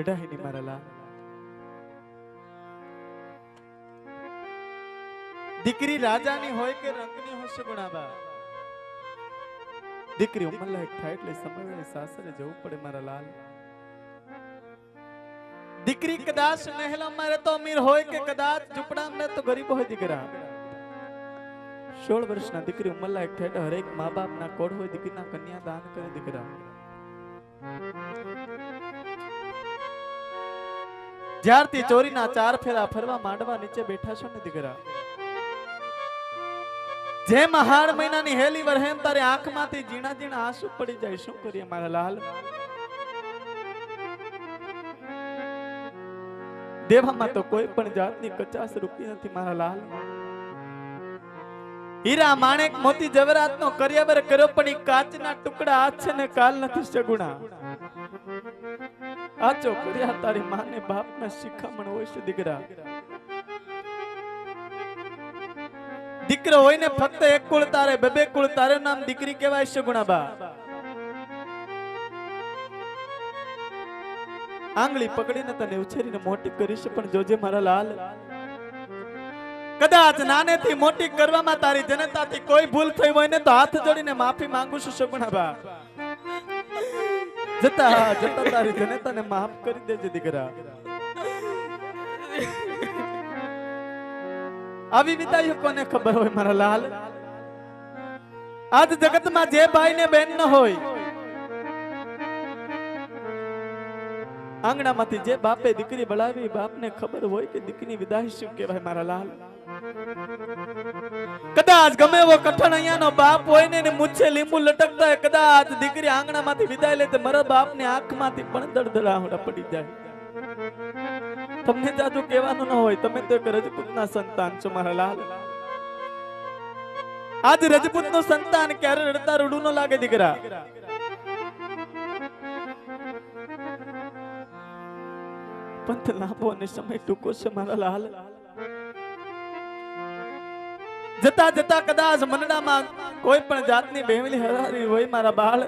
બેટા હિની દીકરી રાજાની હોય કે રંગની હશે ગુણાબા દીકરી ઉંમરલાયક થાય એટલે સમય સાસરે જવું પડે મારા લાલ દીકરી કદાચ મહેલામાં મારે તો અમીર હોય કે કદાચ ઝૂંપડામાં રહે તો ગરીબ હોય દીકરા સોળ વર્ષના દીકરી ઉંમરલાયક થાય એટલે હરેક મા બાપના કોડ હોય દીકરીના કન્યા દાન કરે દીકરા જ્યારથી ચોરીના ચાર ફેરા ફરવા માંડવા નીચે બેઠા છો ને દીકરા? જેમ હાડ મહિનાની હેલી વરહેમ, તારે આંખમાંથી ઝીણા ઝીણા આંસુ પડી જાય. શું કરીએ મારા લાલ? દેવામાં તો કોઈ પણ જાતની કચાસ રૂપી નથી મારા લાલ. હીરા માણેક મોતી જવરાત નો કર્યાવર કર્યો, પણ એ કાચના ટુકડા આજ છે ને કાલ નથી સગુણા. આચો કર્યા તારી માને બાપના શિખામણ હોય છે દીકરા. દીકરો હોય ને ફક્ત એક કુળ તારે બબે કુળ તારે નામ દીકરી કહેવાય છે ગુણાબા. આંગળી પકડીને તને ઉછેરીને મોટી કરીશ, પણ જોજે મારા લાલ. કદાચ નાનેથી મોટી કરવામાં તારી જનતાથી કોઈ ભૂલ થઈ હોય ને તો હાથ જોડીને માફી માંગુ છું સગુણાબા જતા જતા તારી જનતાને માફ કરી દેજે દીકરા. આવી વિદાયો કોને ખબર હોય મારા લાલ? આજ જગતમાં જે ભાઈ ને બેન ન હોય આંગણામાંથી જે બાપે દીકરી બળાવી, બાપને ખબર હોય કે દીકરીની વિદાય શું કહેવાય મારા લાલ? કદાચ ગમે એવો કઠણ અહીંયાનો બાપ હોય ને એને લીંબુ લટકતા હોય, કદાચ દીકરી આંગણામાંથી વિદાય લે તો મારા બાપની આંખમાંથી પણ દળદળાવડા પડી જાય. તમને જાજુ કહેવાનું ન હોય, તમે તો એક રજપૂતના સંતાન છો મારા લાલ. આજ રજપૂતનું સંતાન ક્યારે રડતા રડું ન લાગે દીકરા. પંથ લાંબો અને સમય ટૂંકો છે મારા લાલ. જતા જતા કદાચ મનડામાં કોઈ પણ જાતની બેવલી હરારી હોય મારા બાળ.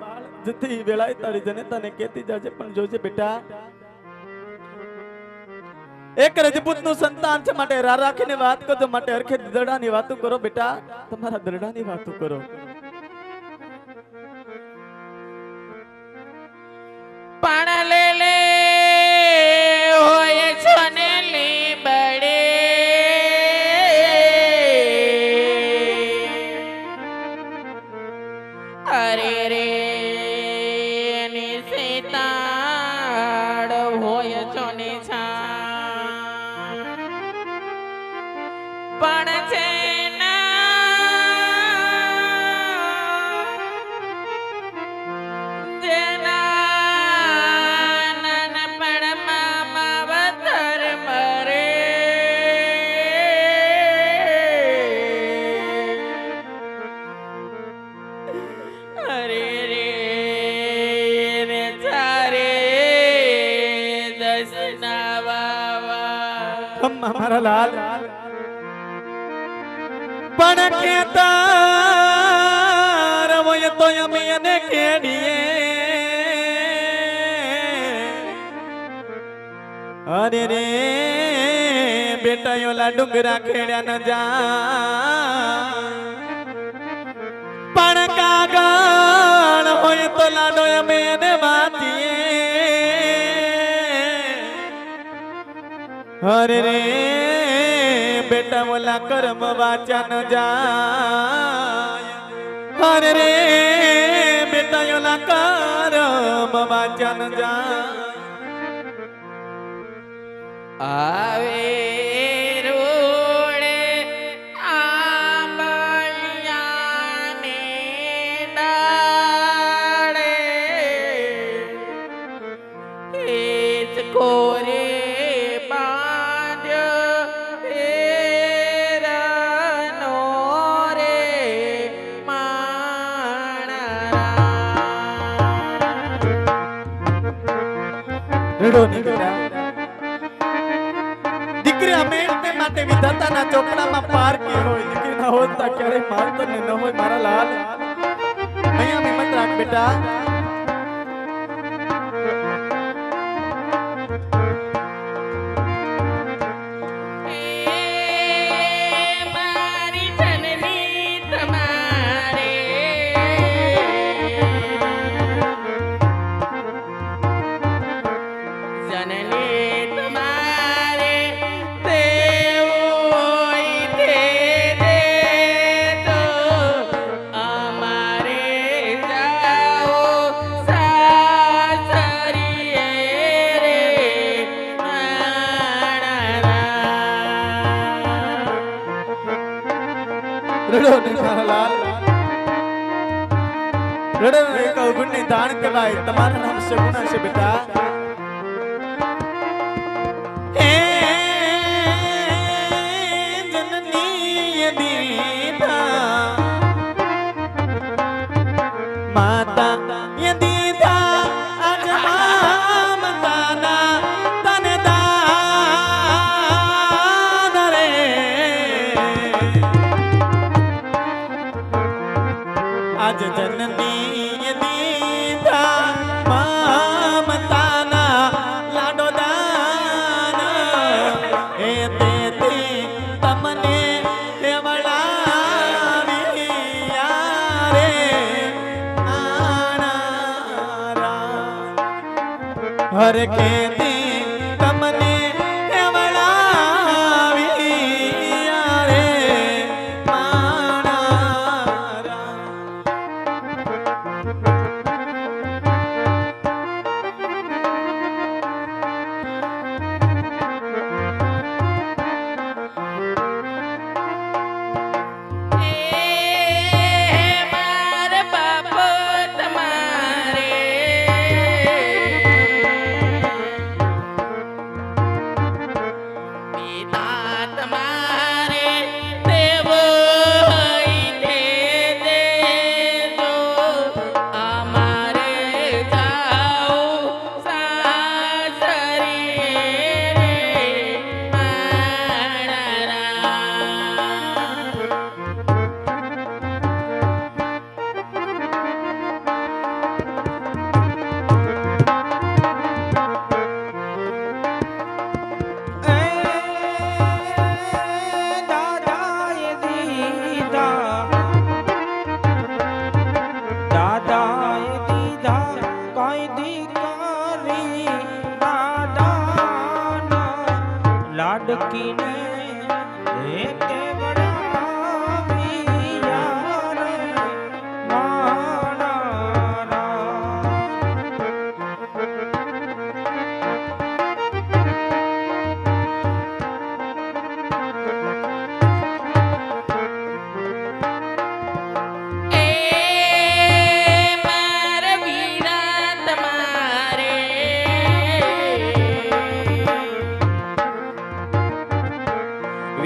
જતી વેળાએ તારી જનતાને કહેતી જાજે, પણ જોજે બેટા. એક રજપૂતનું સંતાન છે માટે રા રાખીને વાત કરજો, માટે હરખે દરડાની વાતો કરો બેટા. તમારા દરડાની વાતો કરો. પણ અરે રે વાવા. મારા લાલ પણ કેતા રવય તો અમે એને કેડીએ અરે રે બેટા ઓલા ડુંગરા ખેડ્યા ન જા પણ કાગળ હોય તો લાડો અમે એને વાતીએ હરે રે, બેટા બોલા કર્મ વાચા ન જાય. હરે રે, બેટા ઓલા કર્મ વાચા જાય. આવે નહીં બેટા દીકરી તે માટે વિધાતાના ચોપડામાં પાર કે હોય. દીકરી ના હોત ક્યારેય મારતો ને ન હોય, મારા લાલ. અહીંયા મહેમત રાખ બેટા. અવગુણની દાણ કહેવાય. તમારું નામ સગુણા છે બેટા? करके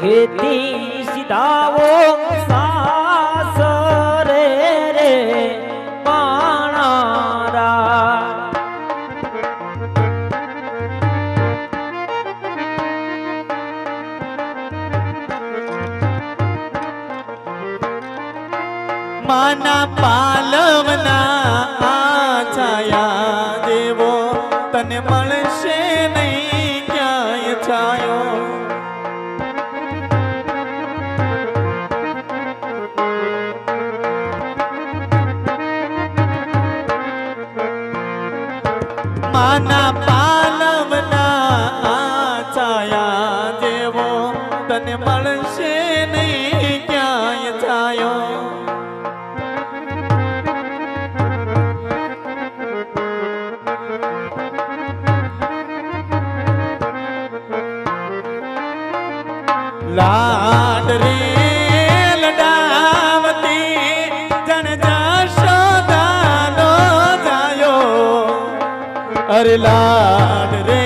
ઘેતી સીધાવો સાસરે રે પાણારા માના પાલવના અરે લાડ રે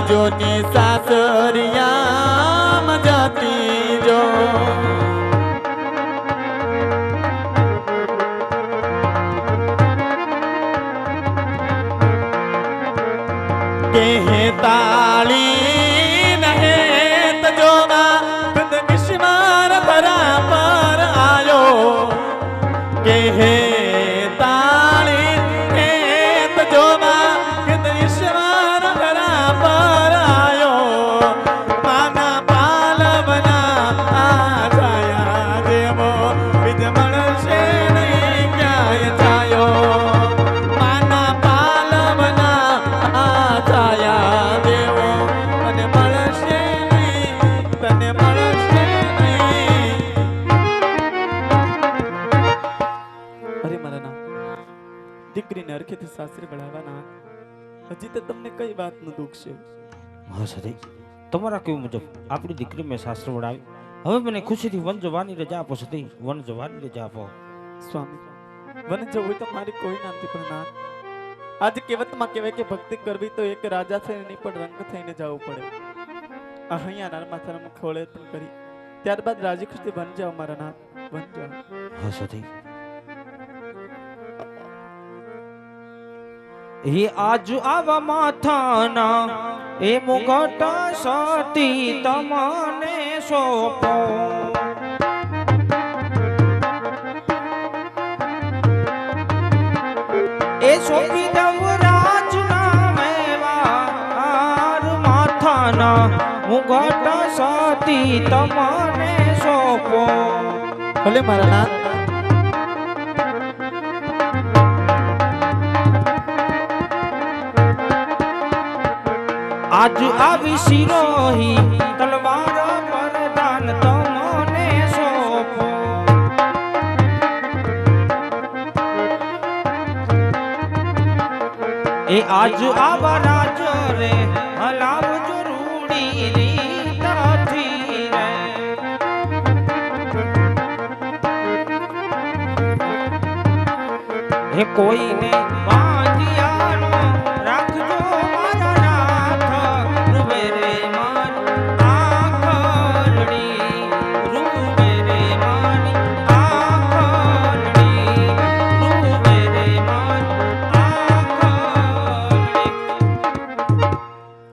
આવજો ને સાસરે વળાવવાના હજી તો તમને કઈ વાતનું દુઃખ છે? હા સતી તમારા કેવું મુજબ આપણી દીકરી મેં શાસ્ત્ર વડાવી હવે મને ખુશીથી વન જવાની રજા આપો સતી વન જવાની રજા આપો. સ્વામી વન જવું તો મારી કોઈ નામથી પણ ના. આજે કહેવતમાં કહેવાય કે ભક્તિ કરવી તો એક રાજા થઈને નહીં પણ રંગ થઈને જવું પડે. અહીંયા માથાના ખોળે પણ કરી. ત્યારબાદ રાજી ખુશી વન જાઓ મારા નાથ વન જાઓ. હા સતી એ આજુ આવા માથાના, એ મુગટ સતી તમને સોપો. એ સોપી દઉં રાજના મેવાર માથાના, મુગટ સતી તમને સોપો. ભલે મારા નાથ આજ આવી શિરોહી તલવાર પરદાન તમને સોંપો. એ આજ આવા રાજ રે હલાવજો રૂડી રીતથી રે. હે કોઈને બાંધી